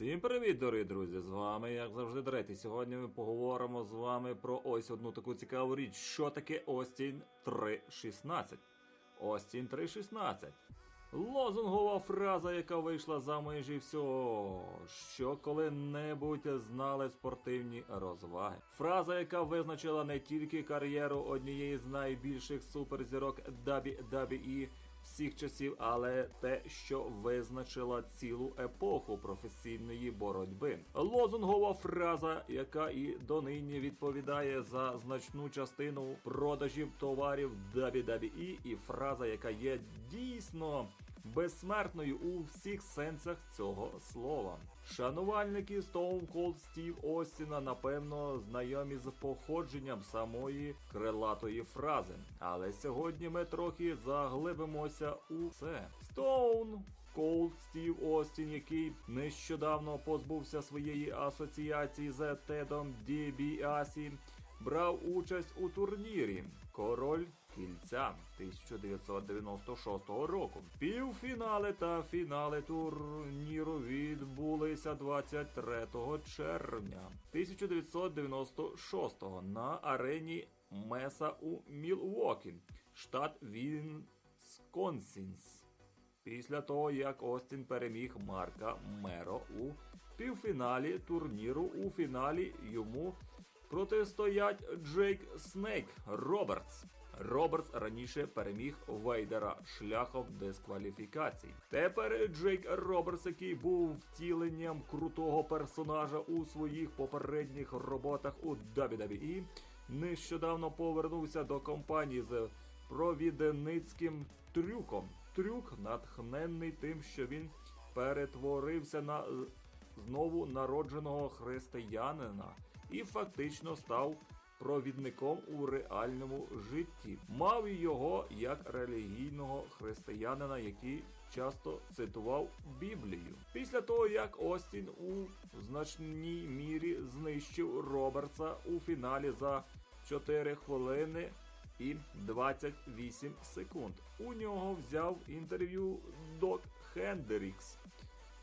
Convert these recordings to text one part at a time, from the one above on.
Всім привіт, дорогі друзі! З вами, як завжди, Дрейт. Сьогодні ми поговоримо з вами про ось одну таку цікаву річ. Що таке Остін 3.16? Остін 3.16. Лозунгова фраза, яка вийшла за межі всього, що коли-небудь знали спортивні розваги. Фраза, яка визначила не тільки кар'єру однієї з найбільших суперзірок WWE всіх часів, але те, що визначила цілу епоху професійної боротьби. Лозунгова фраза, яка і донині відповідає за значну частину продажів товарів WWE, і фраза, яка є дійсно безсмертною у всіх сенсах цього слова. Шанувальники Stone Cold Steve Остіна напевно знайомі з походженням самої крилатої фрази. Але сьогодні ми трохи заглибимося у це. Stone Cold Steve Остін, який нещодавно позбувся своєї асоціації з Тедом Дібіасі, брав участь у турнірі Король кільця 1996 року. Півфінали та фінали турніру відбулися 23 червня 1996 на арені Меса у Мілуокі, штат Вінсконсінс. Після того, як Остін переміг Марка Меро у півфіналі турніру, у фіналі йому протистоять Джейк Снейк Робертс. Робертс раніше переміг Вейдера шляхом дискваліфікацій. Тепер Джейк Робертс, який був втіленням крутого персонажа у своїх попередніх роботах у WWE, нещодавно повернувся до компанії з провідницьким трюком. Трюк натхненний тим, що він перетворився на знову народженого християнина і фактично став провідником у реальному житті. Мав його як релігійного християнина, який часто цитував Біблію. Після того, як Остін у значній мірі знищив Робертса у фіналі за 4 хвилини. І 28 секунд. У нього взяв інтерв'ю Док Хендрікс,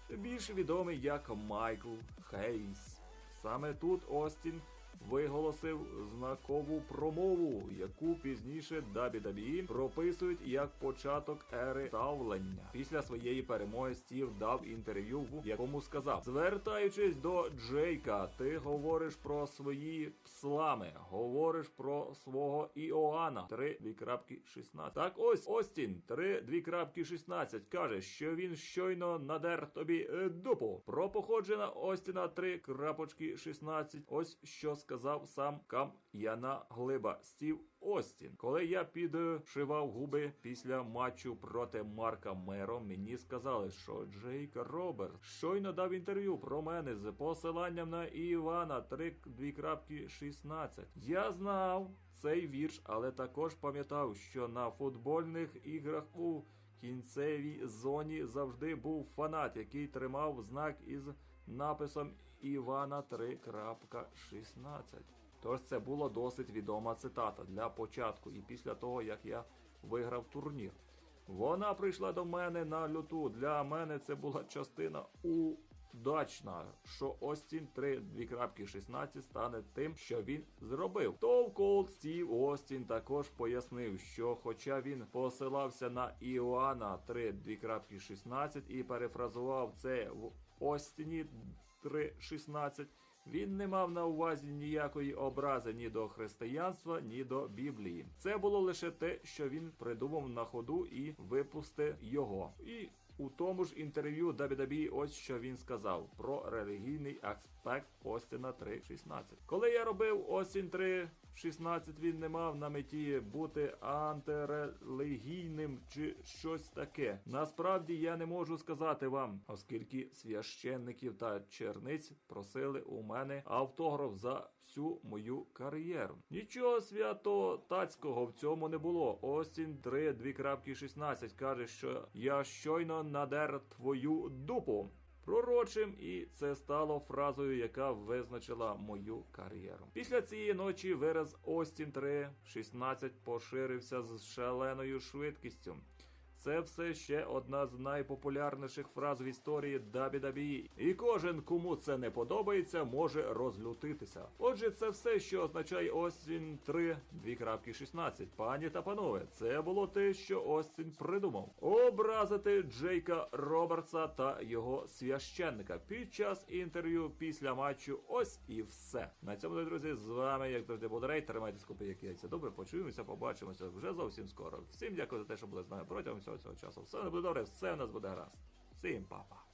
більш відомий як Майкл Хейс. Саме тут Остін виголосив знакову промову, яку пізніше WWE прописують як початок ери ставлення. Після своєї перемоги Стів дав інтерв'ю, в якому сказав: звертаючись до Джейка, ти говориш про свої пслами, говориш про свого Іоанна 3.16. Так ось Остін 3.16 каже, що він щойно надер тобі е, дупу. Про походження Остіна 3.16. Ось що сказав сам Кам'яна Глиба Стів Остін. Коли я підшивав губи після матчу проти Марка Меро, мені сказали, що Джейк Роберт щойно дав інтерв'ю про мене з посиланням на Івана 3.16. Я знав цей вірш, але також пам'ятав, що на футбольних іграх у кінцевій зоні завжди був фанат, який тримав знак із написом Івана 3.16. Тож це була досить відома цитата для початку і після того, як я виграв турнір. Вона прийшла до мене на люту. Для мене це була частина удачна, що Остін 3.16 стане тим, що він зробив. Товколд Стів Остін також пояснив, що хоча він посилався на Іоанна 3.16 і перефразував це в Остіні 3.16, він не мав на увазі ніякої образи ні до християнства, ні до Біблії. Це було лише те, що він придумав на ходу і випустив його. І у тому ж інтерв'ю WWE ось що він сказав про релігійний аспект Остіна 3.16. Коли я робив Остін 3.16, він не мав на меті бути антирелігійним чи щось таке. Насправді я не можу сказати вам, оскільки священників та черниць просили у мене автограф за всю мою кар'єру. Нічого свято-тацького в цьому не було. Остін 3.16 каже, що я щойно надер твою дупу. Пророчим, і це стало фразою, яка визначила мою кар'єру. Після цієї ночі вираз Остін 3.16 поширився з шаленою швидкістю. Це все ще одна з найпопулярніших фраз в історії WWE. І кожен, кому це не подобається, може розлютитися. Отже, це все, що означає Остін 3, 2.16. Пані та панове, це було те, що Остін придумав. Образити Джейка Робертса та його священника під час інтерв'ю після матчу. Ось і все. На цьому, друзі, з вами, як завжди, був Рей. Тримайтесь купи, як яйця. Добре, почуємося, побачимося вже зовсім скоро. Всім дякую за те, що були з нами протягом всього цього часу. Все буде добре, все у нас буде гаразд. Всім па-па.